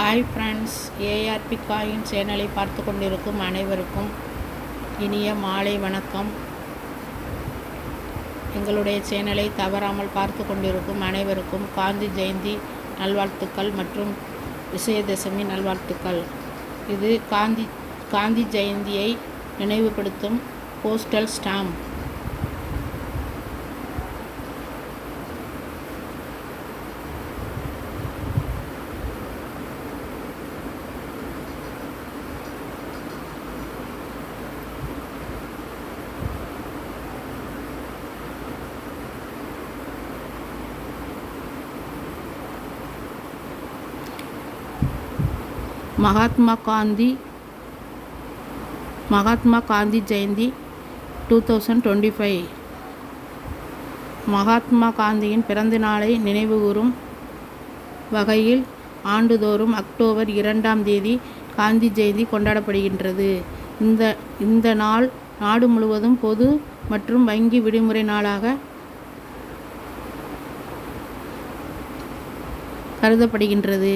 Hi friends ARP coin சேனலை பார்த்து கொண்டிருக்கும் அனைவருக்கும் இனிய மாலை வணக்கம். எங்களுடைய சேனலை தவறாமல் பார்த்து கொண்டிருக்கும் அனைவருக்கும் காந்தி ஜெயந்தி நல்வாழ்த்துக்கள் மற்றும் விஜயதசமி நல்வாழ்த்துக்கள். இது காந்தி காந்தி ஜெயந்தியை நினைவுபடுத்தும் postal stamp. Mahatma Gandhi Mahatma Gandhi Jayanti two thousand twenty five Mahatma காந்தியின் பிறந்த நாளை நினைவுகூரும் வகையில் ஆண்டுதோறும் அக்டோபர் இரண்டாம் தேதி காந்தி ஜெயந்தி கொண்டாடப்படுகின்றது. இந்த இந்த நாள் நாடு முழுவதும் பொது மற்றும் வங்கி விடுமுறை நாளாக கருதப்படுகின்றது.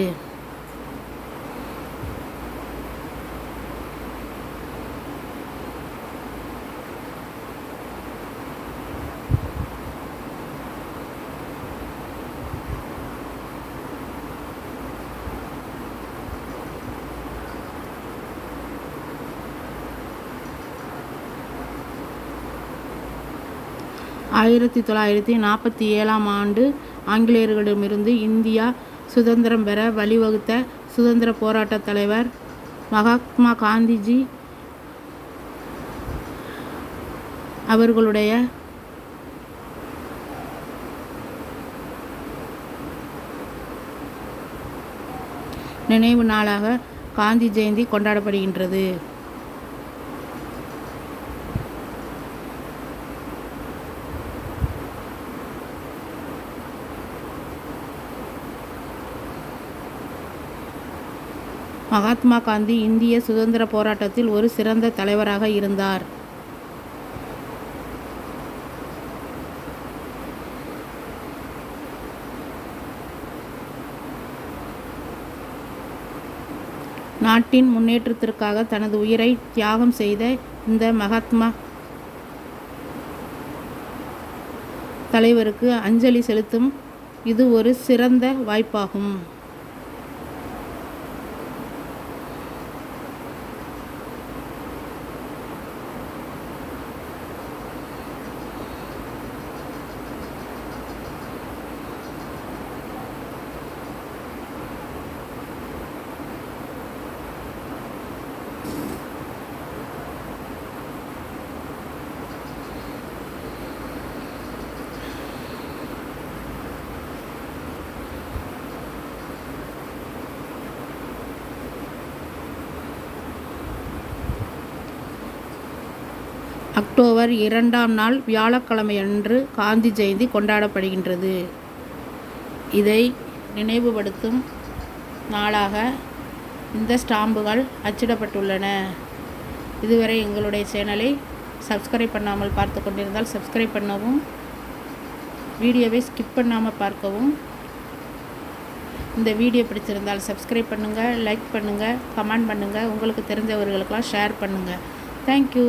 ஆயிரத்தி தொள்ளாயிரத்தி நாற்பத்தி ஏழாம் ஆண்டு ஆங்கிலேயர்களிடமிருந்து இந்தியா சுதந்திரம் பெற வழிவகுத்த சுதந்திர போராட்ட தலைவர் மகாத்மா காந்திஜி அவர்களுடைய நினைவு நாளாக காந்தி ஜெயந்தி கொண்டாடப்படுகின்றது. மகாத்மா காந்தி இந்திய சுதந்திர போராட்டத்தில் ஒரு சிறந்த தலைவராக இருந்தார். நாட்டின் முன்னேற்றத்திற்காக தனது உயிரை தியாகம் செய்த இந்த மகாத்மா தலைவருக்கு அஞ்சலி செலுத்தும் இது ஒரு சிறந்த வாய்ப்பாகும். அக்டோபர் இரண்டாம் நாள் வியாழக்கிழமையன்று காந்தி ஜெயந்தி கொண்டாடப்படுகின்றது. இதை நினைவுபடுத்தும் நாளாக இந்த ஸ்டாம்புகள் அச்சிடப்பட்டுள்ளன. இதுவரை எங்களுடைய சேனலை சப்ஸ்கிரைப் பண்ணாமல் பார்த்து கொண்டிருந்தால் சப்ஸ்கிரைப் பண்ணவும் வீடியோவை ஸ்கிப் பண்ணாமல் பார்க்கவும். இந்த வீடியோ பிடிச்சிருந்தால் சப்ஸ்கிரைப் பண்ணுங்கள் லைக் பண்ணுங்கள் கமெண்ட் பண்ணுங்கள் உங்களுக்கு தெரிஞ்சவர்களுக்கெல்லாம் ஷேர் பண்ணுங்கள் thank you.